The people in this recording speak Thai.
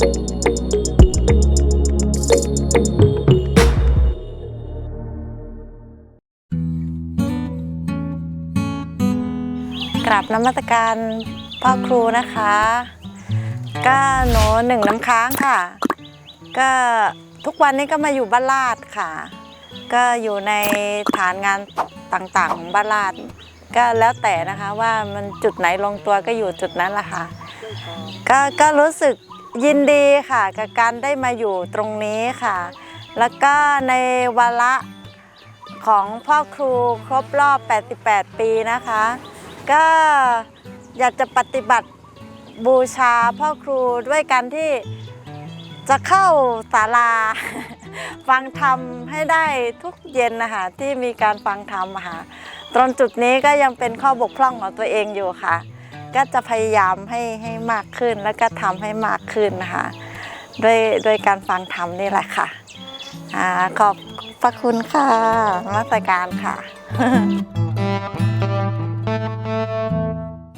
กราบน้ำมัสการพ่อครูนะคะก็หนูหนึ่งน้ำค้างค่ะ ก็ทุกวันนี้ก็มาอยู่บ้านลาดค่ะ ก็อยู่ในฐานงานต่างๆของบ้านลาด ก็แล้วแต่นะคะว่ามันจุดไหนลงตัวก็อยู่จุดนั้นแหละค่ะก็ก็รู้สึก ยินดีค่ะกับการได้มาอยู่ตรงนี้ค่ะ แล้วก็ในวาระของพ่อครูครบรอบ 88 ปีนะคะ ก็อยากจะปฏิบัติบูชาพ่อครูด้วยการที่จะเข้าศาลา ฟังธรรมให้ได้ทุกเย็นนะคะที่มีการฟังธรรมค่ะตรงจุดนี้ก็ยังเป็นข้อบกพร่องของตัวเองอยู่ค่ะ ก็จะพยายามให้ให้มากขึ้นแล้วก็ทำให้มากขึ้นนะคะด้วยด้วยการฟังธรรมนี่แหละค่ะอขอบพระคุณค่ะมาสการค่ะ